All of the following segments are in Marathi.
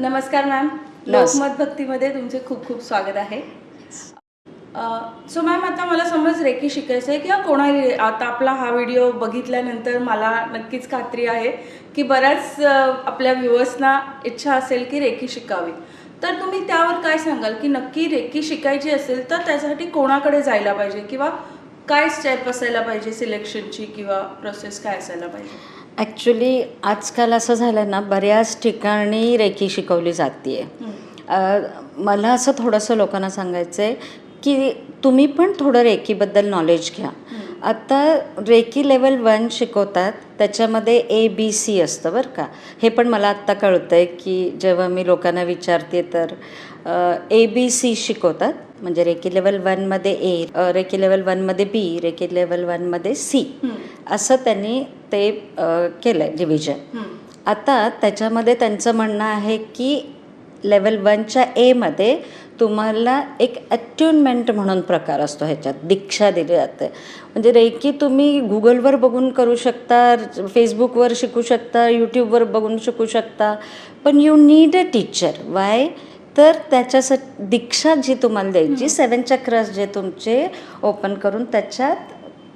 नमस्कार मॅम. लोकमत भक्तीमध्ये तुमचे खूप खूप स्वागत आहे. सो मॅम आता मला समज रेकी शिकायचं आहे किंवा कोणाही आता आपला हा व्हिडिओ बघितल्यानंतर मला नक्कीच खात्री आहे की बऱ्याच आपल्या व्ह्युअर्सना इच्छा असेल की रेकी शिकावी. तर तुम्ही त्यावर काय सांगाल की नक्की रेकी शिकायची असेल तर त्यासाठी कोणाकडे जायला पाहिजे किंवा काय स्टेप असायला पाहिजे सिलेक्शनची किंवा प्रोसेस काय असायला पाहिजे? ॲक्च्युली आजकाल असं झालं आहे ना बऱ्याच ठिकाणी रेकी शिकवली जाते आहे मला असं थोडंसं लोकांना सांगायचं आहे की तुम्ही पण थोडं रेकीबद्दल नॉलेज घ्या. आता रेकी लेवल वन शिकवतात त्याच्यामध्ये ए बी सी असतं बरं का. हे पण मला आत्ता कळतं आहे की जेव्हा मी लोकांना विचारते तर ए बी सी शिकवतात. म्हणजे रेकी लेवल वनमध्ये ए रेकी लेवल वनमध्ये बी रेकी लेवल वनमध्ये सी असं त्यांनी ते केलं आहे डिव्हिजन आता त्याच्यामध्ये त्यांचं म्हणणं आहे की लेवल वनच्या एमध्ये तुम्हाला एक अट्युनमेंट म्हणून प्रकार असतो ह्याच्यात दीक्षा दिली जाते. म्हणजे रेकी तुम्ही गुगलवर बघून करू शकता फेसबुकवर शिकू शकता यूट्यूबवर बघून शिकू शकता पण you need a teacher why तर त्याच्यासाठी दीक्षा जी तुम्हाला द्यायची सेवन चक्रस जे तुमचे ओपन करून त्याच्यात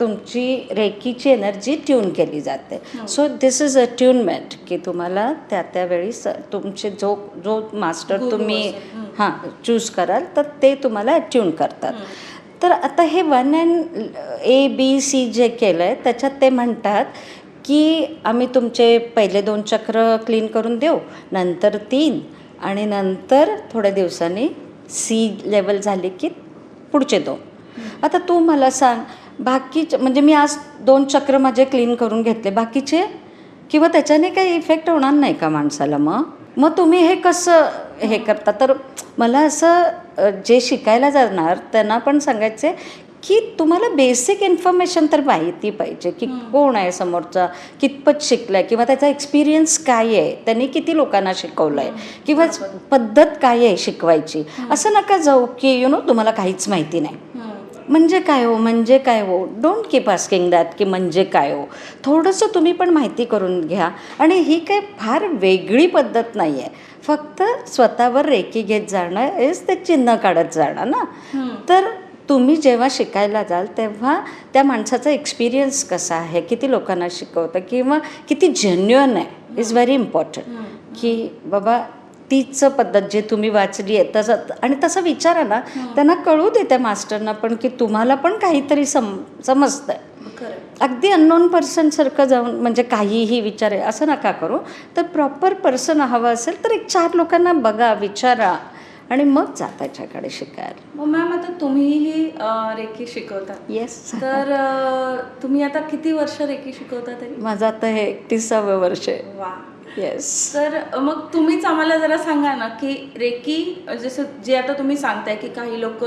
तुमची रेकीची एनर्जी ट्यून केली जाते. सो दिस इज अट्युनमेंट की तुम्हाला त्या त्यावेळी स तुमचे जो जो मास्टर तुम्ही. हं. हां चूज कराल तर ते तुम्हाला ट्यून करतात. तर आता हे one and A B C जे केलं आहे त्याच्यात ते म्हणतात की आम्ही तुमचे पहिले दोन चक्र क्लीन करून देऊ नंतर तीन. आणि नंतर थोड्या दिवसांनी सी लेवल झाली की पुढचे दोन. आता तू मला सांग बाकीचे म्हणजे मी आज दोन चक्र माझे क्लीन करून घेतले बाकीचे? किंवा त्याच्याने काही इफेक्ट होणार नाही का माणसाला मग? मग तुम्ही हे कसं हे करता? तर मला असं जे शिकायला जाणार त्यांना पण सांगायचं की तुम्हाला बेसिक इन्फॉर्मेशन तर माहिती पाहिजे की कोण आहे समोरचा कितपत शिकलाय किंवा त्याचा एक्सपिरियन्स काय आहे त्यांनी किती लोकांना शिकवलं आहे किंवा पद्धत काय आहे शिकवायची असं नका जाऊ की यु नो तुम्हाला काहीच माहिती नाही. म्हणजे काय हो म्हणजे काय हो? डोंट कीप आस्किंग दॅट की म्हणजे काय हो? थोडंसं तुम्ही पण माहिती करून घ्या. आणि ही काय फार वेगळी पद्धत नाही आहे फक्त स्वतःवर रेकी घेत जाणं हेच ते चिन्ह काढत जाणं ना. तर तुम्ही जेव्हा शिकायला जाल तेव्हा त्या माणसाचा एक्सपिरियन्स कसा आहे? किती लोकांना शिकवतं? किंवा किती जेन्युअन आहे? इज व्हेरी इम्पॉर्टंट की बाबा तीच पद्धत जे तुम्ही वाचली आहे तसं आणि तसं विचारा ना. त्यांना कळू दे त्या मास्टरना पण की तुम्हाला पण काहीतरी सम समजतं अगदी अननोन पर्सनसारखं जाऊन म्हणजे काहीही विचारे असं नका करू. तर प्रॉपर पर्सन हवं असेल तर एक चार लोकांना बघा विचारा. आणि मग जा त्याच्याकडे शिकायला. मग मॅम आता तुम्हीही रेकी शिकवता. येस तर तुम्ही आता किती वर्ष रेकी शिकवता तरी? माझं आता हे एकतीसावं वर्ष आहे. वा. येस तर मग तुम्हीच आम्हाला जरा सांगा ना की रेकी जसं जे आता तुम्ही सांगताय की काही लोक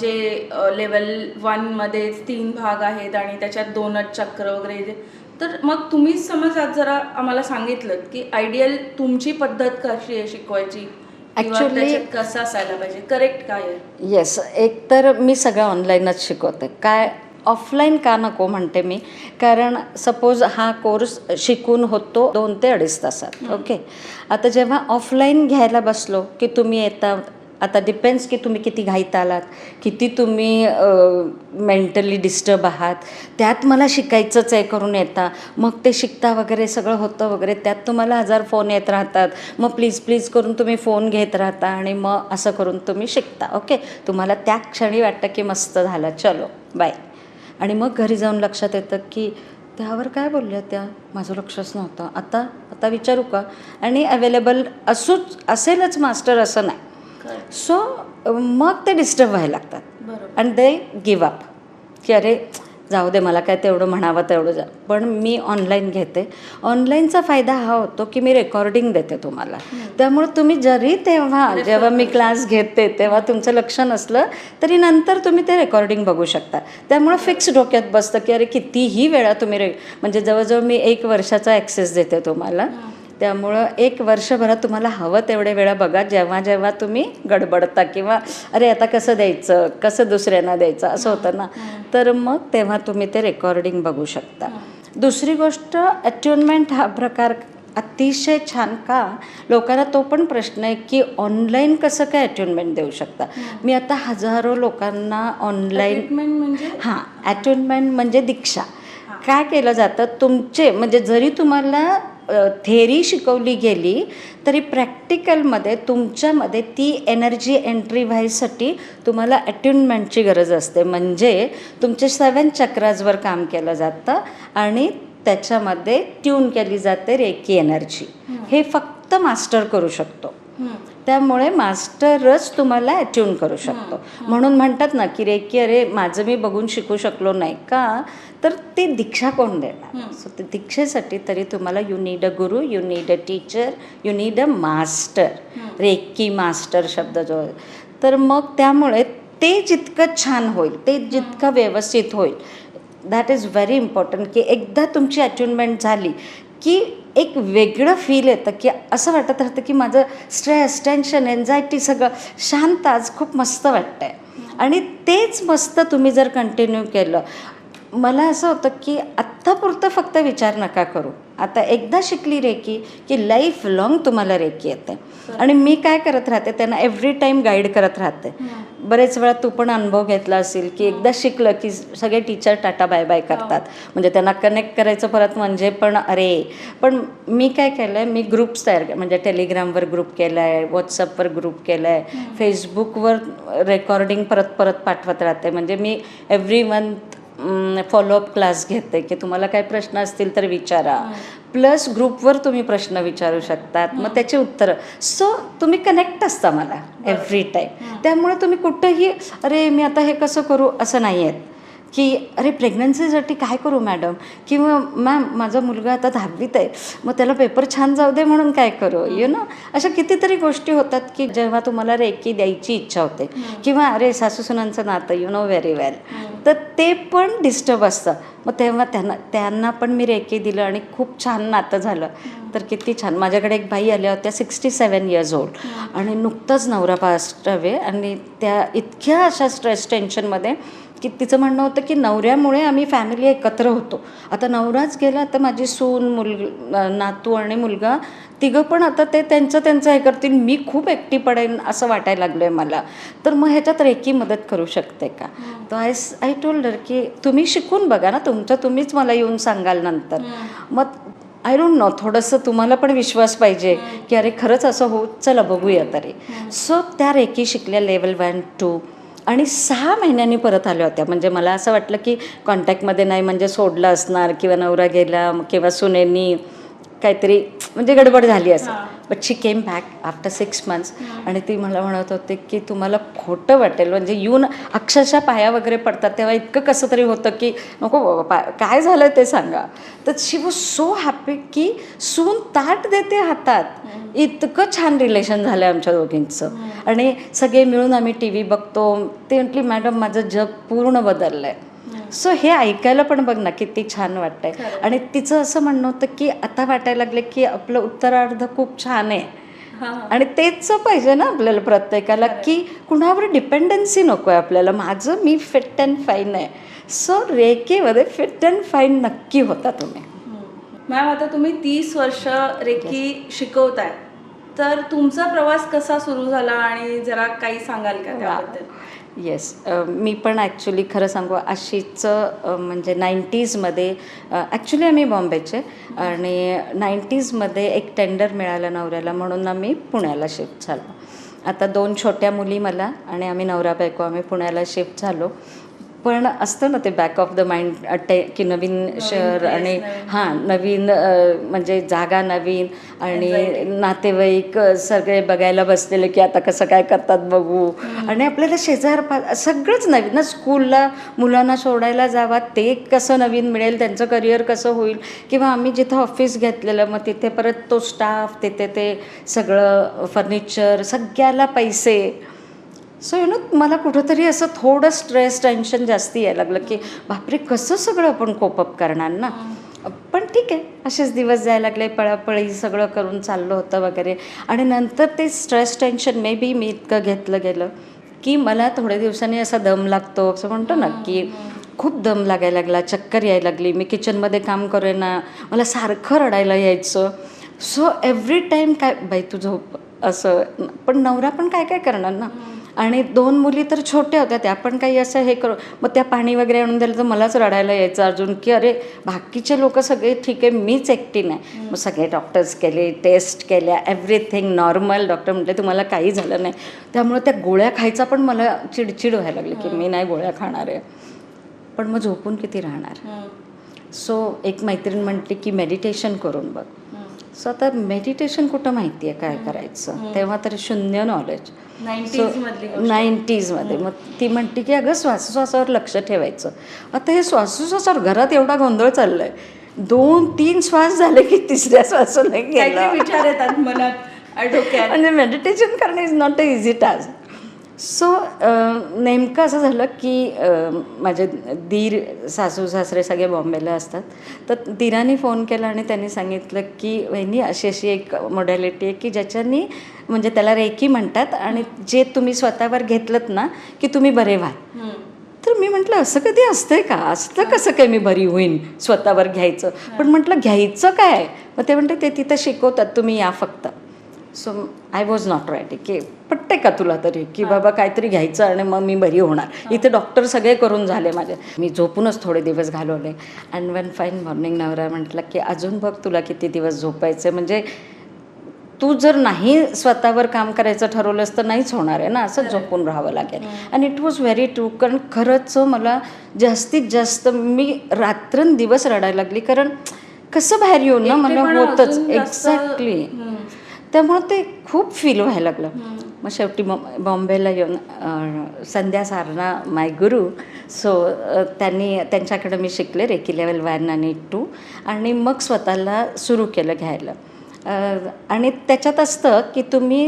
जे लेवल वनमध्ये तीन भाग आहेत आणि त्याच्यात दोनच चक्र वगैरे तर मग तुम्हीच समज आज जरा आम्हाला सांगितलं की आयडियल तुमची पद्धत कशी आहे शिकवायची? त्याच्यात कसं असायला पाहिजे? करेक्ट काय आहे? येस एक तर मी सगळं ऑनलाईनच शिकवते. काय ऑफलाईन का नको म्हणते मी? कारण सपोज हा कोर्स शिकून होतो दोन ते अडीच तासात ओके आता जेव्हा ऑफलाईन घ्यायला बसलो की तुम्ही येता आता डिपेंड्स की तुम्ही किती घाईत आलात किती तुम्ही मेंटली डिस्टर्ब आहात. त्यात मला शिकायचंच आहे करून येता. मग ते शिकता वगैरे सगळं होतं वगैरे त्यात तुम्हाला हजार फोन येत राहतात. मग प्लीज प्लीज करून तुम्ही फोन घेत राहता आणि मग असं करून तुम्ही शिकता ओके तुम्हाला त्या क्षणी वाटतं की मस्त झालं. चलो बाय आणि मग घरी जाऊन लक्षात येतं की त्यावर काय बोलल्या त्या? माझं लक्षच नव्हतं. आता आता विचारू का? आणि अवेलेबल असूच असेलच मास्टर असं नाही. सो मग ते डिस्टर्ब व्हायला लागतात. आणि दे गिव अप की अरे जाऊ दे मला काय तेवढं म्हणावं तेवढं जा. पण मी ऑनलाईन घेते. ऑनलाईनचा फायदा हा होतो की मी रेकॉर्डिंग देते तुम्हाला. त्यामुळे तुम्ही जरी तेव्हा जेव्हा मी क्लास घेते तेव्हा तुमचं लक्ष नसलं तरी नंतर तुम्ही ते रेकॉर्डिंग बघू शकता. त्यामुळे फिक्स डोक्यात बसतं की अरे कितीही वेळा तुम्ही रे म्हणजे जवळजवळ मी एक वर्षाचा ॲक्सेस देते तुम्हाला. त्यामुळं एक वर्षभरात तुम्हाला हवं तेवढे वेळा बघा जेव्हा जेव्हा तुम्ही गडबडता किंवा अरे आता कसं द्यायचं? कसं दुसऱ्यांना द्यायचं? असं होतं ना. तर मग तेव्हा तुम्ही ते रेकॉर्डिंग बघू शकता. दुसरी गोष्ट अट्युनमेंट हा प्रकार अतिशय छान का? लोकांना तो पण प्रश्न आहे की ऑनलाईन कसं काय अट्युनमेंट देऊ शकता? मी आता हजारो लोकांना ऑनलाईन म्हणजे? हां अट्युनमेंट म्हणजे दीक्षा. काय केलं जातं? तुमचे म्हणजे जरी तुम्हाला थेरी शिकवली गेली तरी प्रॅक्टिकलमध्ये तुमच्यामध्ये ती एनर्जी एंट्री व्हायसाठी तुम्हाला अट्युनमेंटची गरज असते. म्हणजे तुमचे सेवन चक्राजवर काम केलं जातं आणि त्याच्यामध्ये ट्यून केली जाते रेकी एनर्जी हे फक्त मास्टर करू शकतो. त्यामुळे मास्टरच तुम्हाला अट्यून करू शकतो. म्हणून म्हणतात ना की रेकी अरे माझं मी बघून शिकू शकलो नाही का? तर ती दीक्षा कोण देणार? सो ते दीक्षेसाठी तरी तुम्हाला you need a guru you need a teacher you need a master reiki master शब्द जो आहे. तर मग त्यामुळे ते जितकं छान होईल ते जितकं व्यवस्थित होईल दॅट इज व्हेरी इम्पॉर्टंट की एकदा तुमची अट्युनमेंट झाली की एक वेगळं फील येतं की असं वाटत राहतं की माझं स्ट्रेस टेन्शन एन्झायटी सगळं शांत आज खूप मस्त वाटतं आहे आणि तेच मस्त तुम्ही जर कंटिन्यू केलं मला असं होतं की आत्तापुरतं फक्त विचार नका करू. आता एकदा शिकली रेकी की लाईफ लॉंग तुम्हाला रेकी येते. आणि मी काय करत राहते त्यांना एव्हरी टाईम गाईड करत राहते. बरेच वेळा तू पण अनुभव घेतला असेल की एकदा शिकलं की सगळे टीचर टाटा बाय बाय करतात. म्हणजे त्यांना कनेक्ट करायचं परत म्हणजे पण अरे. पण मी काय केलं आहे मी ग्रुप्स तयार म्हणजे टेलिग्रामवर ग्रुप केला आहे व्हॉट्सअपवर ग्रुप केला आहे फेसबुकवर रेकॉर्डिंग परत परत पाठवत राहते. म्हणजे मी every month follow up class घेते की तुम्हाला काय प्रश्न असतील तर विचारा. प्लस ग्रुपवर तुम्ही प्रश्न विचारू शकतात. मग त्याची उत्तरं. सो तुम्ही कनेक्ट असता मला एव्हरी टाईम त्यामुळे तुम्ही कुठंही अरे मी आता हे कसं करू? असं नाही आहेत की अरे प्रेग्नन्सीसाठी काय करू मॅडम किंवा मॅम माझा मुलगा आता दहावीत आहे मग त्याला पेपर छान जाऊ दे म्हणून काय करू? यु नो अशा कितीतरी गोष्टी होतात की जेव्हा तुम्हाला रेकी द्यायची इच्छा होते. किंवा अरे सासूसुनांचं नातं यु नो व्हेरी वेल तर ते पण डिस्टर्ब असतं. मग तेव्हा त्यांना त्यांना पण मी रेकी दिलं आणि खूप छान नातं झालं. तर किती छान. माझ्याकडे एक बाई आल्या होत्या सिक्स्टी सेवन इयर्स ओल्ड आणि नुकतंच नवरा पास्ट अवे आणि त्या इतक्या अशा स्ट्रेस टेन्शनमध्ये की तिचं म्हणणं होतं की नवऱ्यामुळे आम्ही फॅमिली एकत्र होतो. आता नवराच गेला तर माझी सून मुल नातू आणि मुलगा तिघं पण आता ते त्यांचं त्यांचं हे करतील मी खूप एकटी पडेन असं वाटायला लागलं आहे मला. तर मग ह्याच्यात रेकी मदत करू शकते का? तर आय आय टोल्डर की तुम्ही शिकून बघा ना तुमचं तुम्हीच मला येऊन सांगाल नंतर. मग आय डोंट नो थोडंसं तुम्हाला पण विश्वास पाहिजे की अरे खरंच असं हो चला बघूया तरी. सो त्या रेकी शिकल्या लेवल वन टू आणि सहा महिन्यांनी परत आल्या होत्या. म्हणजे मला असं वाटलं की कॉन्टॅक्टमध्ये नाही म्हणजे सोडलं असणार किंवा नवरा गेला किंवा सुनेनी काहीतरी म्हणजे गडबड झाली असं but she came back after six months आणि ती मला म्हणत होते की तुम्हाला खोटं वाटेल. म्हणजे येऊन अक्षरशः पाया वगैरे पडतात. तेव्हा इतकं कसं तरी होतं की नको पा काय झालं ते सांगा. तर शी वॉज सो हॅपी की सून ताट देते हातात. इतकं छान रिलेशन झालं आमच्या दोघींचं. आणि सगळे मिळून आम्ही टी व्ही बघतो. ते म्हटली मॅडम माझं जग पूर्ण बदललं आहे सो हे ऐकायला पण बघ ना किती छान वाटतंय. आणि तिचं असं म्हणणं होतं की आता वाटायला लागलं की आपलं उत्तरार्ध खूप छान आहे. आणि तेच पाहिजे ना आपल्याला प्रत्येकाला की कुणावर डिपेंडन्सी नको आहे आपल्याला. माझं मी फिट अँड फाईन आहे. सो रेकेमध्ये फिट अँड फाईन नक्की होता तुम्ही. मॅम आता तुम्ही तीस वर्ष रेकी शिकवताय. तर तुमचा प्रवास कसा सुरू झाला आणि जरा काही सांगाल का त्याबद्दल? येस मी पण ॲक्च्युली खरं सांगू आशीचं अ, म्हणजे नाईंटीजमध्ये ॲक्च्युली आम्ही बॉम्बेचे. आणि नाईंटीजमध्ये एक टेंडर मिळालं नवऱ्याला म्हणून आम्ही पुण्याला शिफ्ट झालो. आता दोन छोट्या मुली मला आणि आम्ही नवरा बायको आम्ही पुण्याला शिफ्ट झालो. पण असतं ना ते बॅक ऑफ द माइंड टे की नवीन शहर आणि हां नवीन म्हणजे जागा नवीन आणि नातेवाईक सगळे बघायला बसलेले की आता कसं काय करतात बघू. आणि आपल्याला शेजार पा सगळंच नवीन ना स्कूलला मुलांना सोडायला जावा ते कसं नवीन मिळेल त्यांचं करिअर कसं होईल? किंवा आम्ही जिथं ऑफिस घेतलेलं मग तिथे परत तो स्टाफ तिथे ते सगळं फर्निचर सगळ्याला पैसे सो यु नो मला कुठंतरी असं थोडं स्ट्रेस टेन्शन जास्ती यायला लागलं की बापरे कसं सगळं आपण कोपअप करणार ना? पण ठीक आहे असेच दिवस जायला लागले पळापळी सगळं करून चाललं होतं वगैरे. आणि नंतर ते स्ट्रेस टेन्शन मे बी मी इतकं घेतलं गेलं की मला थोड्या दिवसांनी असा दम लागतो. असं म्हणतो ना की खूप दम लागायला लागला चक्कर यायला लागली मी किचनमध्ये काम करे ना मला सारखं रडायला यायचं. सो एव्हरी टाईम काय बाई तू झोप असं पण नवरा पण काय काय करणार ना? आणि दोन मुली तर छोट्या होत्या त्या पण काही असं हे करू मग त्या पाणी वगैरे आणून दिलं तर मलाच रडायला यायचं अजून की अरे बाकीचे लोक सगळे ठीक आहे मीच एकटी नाही. मग सगळे डॉक्टर्स केले टेस्ट केल्या एव्हरीथिंग नॉर्मल डॉक्टर म्हटले तुम्हाला काही झालं नाही. त्यामुळे त्या गोळ्या खायचा पण मला चिडचिड व्हायला लागली की मी नाही गोळ्या खाणार आहे. पण मग झोपून किती राहणार? सो एक मैत्रीण म्हटली की मेडिटेशन करून बघ. सो आता मेडिटेशन कुठं माहिती आहे काय करायचं? तेव्हा तर शून्य नॉलेज. नाईन्टीजमध्ये मग ती म्हणते की अगं श्वासोश्वासावर लक्ष ठेवायचं. आता हे श्वासोश्वासावर घरात एवढा गोंधळ चाललाय. दोन तीन श्वास झाले की तिसऱ्या श्वासाला विचार येतात डोक्यात. म्हणजे मेडिटेशन करणं is not a easy task so नेमकं असं झालं की माझे दीर सासू सासरे सगळे बॉम्बेला असतात. तर दिराने फोन केला आणि त्यांनी सांगितलं की वहिनी अशी अशी एक मोडॅलिटी आहे की ज्याच्यानी म्हणजे त्याला रेकी म्हणतात आणि जे तुम्ही स्वतःवर घेतलं ना की तुम्ही बरे व्हाल हम्म. तर मी म्हटलं असं कधी असतंय का? असतं कसं काय मी बरी होईन स्वतःवर घ्यायचं? पण म्हटलं घ्यायचं काय? मग ते म्हणते ते तिथं शिकवतात तुम्ही या फक्त. So I was not right की पटते का तुला तरी की बाबा काहीतरी घ्यायचं आणि मग मी बरी होणार? इथे डॉक्टर सगळे करून झाले माझे. मी झोपूनच थोडे दिवस घालवले. अँड वन फाईन मॉर्निंग नवरा म्हटलं की अजून बघ तुला किती दिवस झोपायचं म्हणजे तू जर नाही स्वतःवर काम करायचं ठरवलंस तर नाहीच होणार आहे ना असंच झोपून राहावं लागेल. आणि इट वॉज व्हेरी ट्रू कारण खरंच मला जास्तीत जास्त मी रात्रंदिवस रडायला लागली. कारण कसं बाहेर येऊन ना मला होतच. एक्झॅक्टली. त्यामुळं ते खूप फील व्हायला लागलं. मग शेवटी बॉ- बॉम्बेला येऊन संध्या सारणा माय गुरु सो त्यांनी त्यांच्याकडे मी शिकले रेकी लेवल वन आणि टू आणि मग स्वतःला सुरू केलं घ्यायला. आणि त्याच्यात असतं की तुम्ही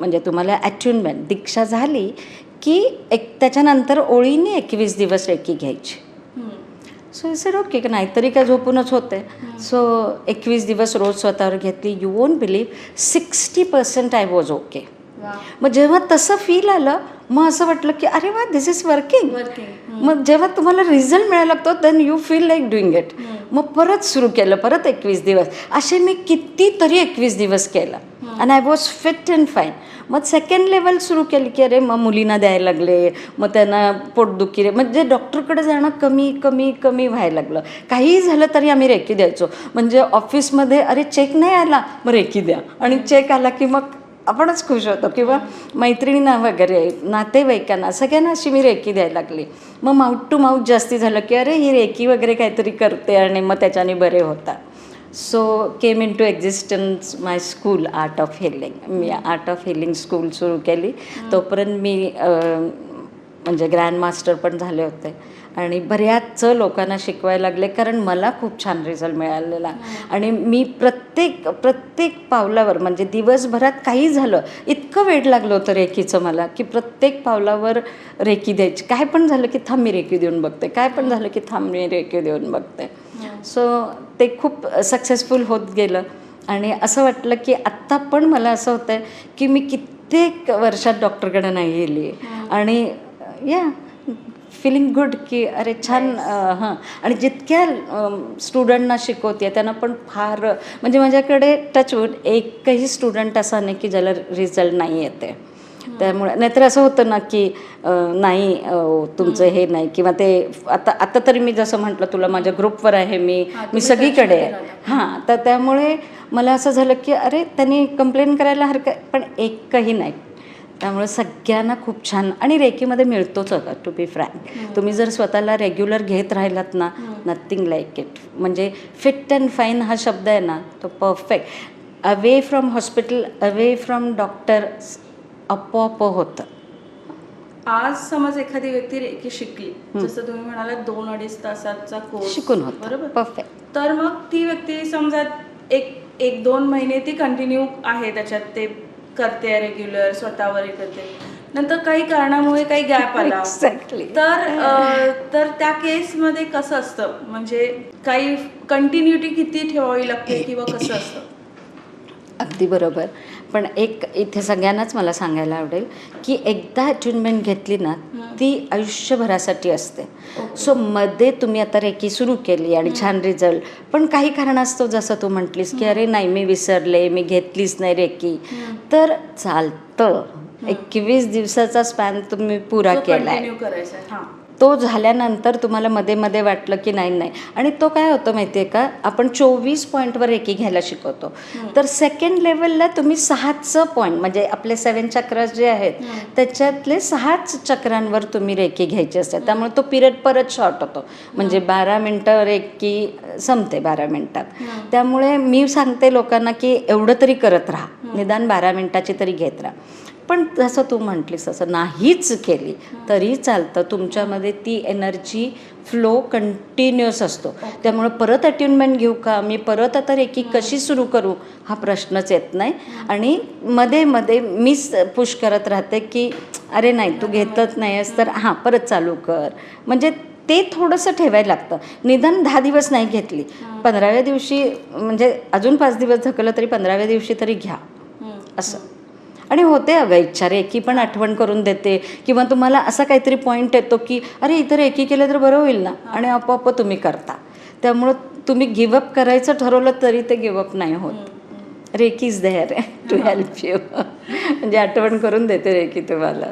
म्हणजे तुम्हाला ॲट्युनमेंट दीक्षा झाली की एक त्याच्यानंतर ओळीने एकवीस दिवस रेकी घ्यायची. सो सर ओके की नाहीतरी काय झोपूनच होते सो एकवीस दिवस रोज स्वतःवर घेतली. You won't believe sixty percent I was okay. मग जेव्हा तसं फील आलं मग असं वाटलं की अरे वा दिस इज वर्किंग. मग जेव्हा तुम्हाला रिझल्ट मिळायला लागतो then you feel like doing it. मग परत सुरू केलं परत एकवीस दिवस. असे मी कितीतरी एकवीस दिवस केलं. आणि I was fit and fine मग सेकंड लेवल सुरू केली की अरे मग मुलींना द्यायला लागले. मग त्यांना पोटदुखी रे. म्हणजे डॉक्टरकडे जाणं कमी कमी कमी व्हायला लागलं. काहीही झालं तरी आम्ही रेकी द्यायचो. म्हणजे ऑफिसमध्ये अरे चेक नाही आला मग रेकी द्या. आणि चेक आला की मग आपणच खुश होतो किंवा मैत्रिणींना वगैरे नातेवाईकांना सगळ्यांना अशी मी रेकी द्यायला लागली. मग माउथ टू माउथ जास्ती झालं की अरे ही रेकी वगैरे काहीतरी करते आणि मग त्याच्याने बरे होतात. So came into existence my school art of healing me art of healing school सुरू केली. तोपर्यंत मी म्हणजे ग्रँड मास्टर पण झाले होते. आणि बऱ्याच लोकांना शिकवायला लागले कारण मला खूप छान रिझल्ट मिळालेला. आणि मी प्रत्येक प्रत्येक पावलावर म्हणजे दिवसभरात काही झालं इतकं वेळ लागलं होतं रेकीचं मला की प्रत्येक पावलावर रेकी द्यायची. काय पण झालं की थांब मी रेकी देऊन बघते. काय पण झालं की थांब मी रेकी देऊन बघते. सो ते खूप सक्सेसफुल होत गेलं. आणि असं वाटलं की आत्ता पण मला असं होतं आहे की मी कित्येक वर्षात डॉक्टरकडे नाही गेली आणि या. फिलिंग गुड की अरे छान हां. आणि जितक्या स्टुडंटना शिकवते त्यांना पण फार म्हणजे माझ्याकडे टचवूड एकही स्टुडंट असा नाही की ज्याला रिझल्ट नाही येते. त्यामुळे नाहीतर असं होतं ना की नाही तुमचं हे. नाही किंवा ते आता आता तरी मी जसं म्हटलं तुला माझ्या ग्रुपवर आहे मी मी सगळीकडे आहे हां तर त्यामुळे मला असं झालं की अरे त्यांनी कंप्लेंट करायला हरकत पण एकही नाही. त्यामुळे सगळ्यांना खूप छान आणि रेकीमध्ये मिळतोच होता टू बी फ्रँक तुम्ही जर स्वतःला रेग्युलर घेत राहिलात ना नथिंग लाईक इट म्हणजे फिट अँड फाईन हा शब्द आहे ना तो perfect away from hospital away from doctor आपोआप होतं. आज समज एखादी व्यक्ती रेकी शिकली जसं तुम्ही म्हणाला दोन अडीच तासाचा कोर्स शिकून होतं. बरोबर? परफेक्ट तर मग ती व्यक्ती समजा एक एक दोन महिने ती कंटिन्यू आहे त्याच्यात ते करते रेग्युलर स्वतःवर करते नंतर काही कारणामुळे काही गॅप आला. एक्झॅक्टली तर तर त्या केसमध्ये कसं असतं? म्हणजे काही कंटिन्युटी किती ठेवावी लागते किंवा कसं असतं? अगदी बरोबर. पण एक इथे सगळ्यांनाच मला सांगायला आवडेल की एकदा अट्युनमेंट घेतली ना ती आयुष्यभरासाठी असते. सो मध्ये तुम्ही आता रेकी सुरू केली आणि छान रिझल्ट पण काही कारणास्तव जसं तू म्हटलीस की अरे नाही मी विसरले मी घेतलीच नाही रेकी. तर चालतं. एकवीस दिवसाचा स्पॅन तुम्ही पुरा करायचा आहे. तो झाल्यानंतर तुम्हाला मध्ये मध्ये वाटलं की नाही नाही. आणि तो काय होतं माहिती आहे का? आपण चोवीस पॉईंटवर एकी घ्यायला शिकवतो. तर सेकंड लेवलला तुम्ही सहाचं पॉईंट म्हणजे आपले सेवन चक्रस जे आहेत त्याच्यातले सहाच चक्रांवर तुम्ही रेकी घ्यायची असते. त्यामुळे तो पिरियड परत शॉर्ट होतो. म्हणजे बारा मिनटं रेकी संपते बारा मिनटात. त्यामुळे मी सांगते लोकांना की एवढं तरी करत राहा. निदान बारा मिनटाची तरी घेत राहा. पण जसं तू म्हटलीस तसं नाहीच केली तरी चालतं. तुमच्यामध्ये ती एनर्जी फ्लो कंटिन्युअस असतो. त्यामुळे परत अट्युनमेंट घेऊ का? मी परत आता रेकी कशी सुरू करू? हा प्रश्नच येत नाही. आणि मध्ये मध्ये मीच पुश करत राहते की अरे नाही तू घेतच नाहीस तर हां. परत चालू कर. म्हणजे ते थोडंसं ठेवायला लागतं. निदान दहा दिवस नाही घेतली. पंधराव्या दिवशी म्हणजे अजून पाच दिवस धकलं तरी पंधराव्या दिवशी तरी घ्या. असं. आणि होते अगं इच्छा रेकी पण आठवण करून देते. किंवा तुम्हाला असा काहीतरी पॉईंट येतो की अरे इतर एकी केलं तर बरं होईल ना? आणि आपोआप तुम्ही करता. त्यामुळं तुम्ही गिवअप करायचं ठरवलं तरी ते गिवअप नाही होत. Reiki is there to help you म्हणजे आठवण करून देते रेकी तुम्हाला.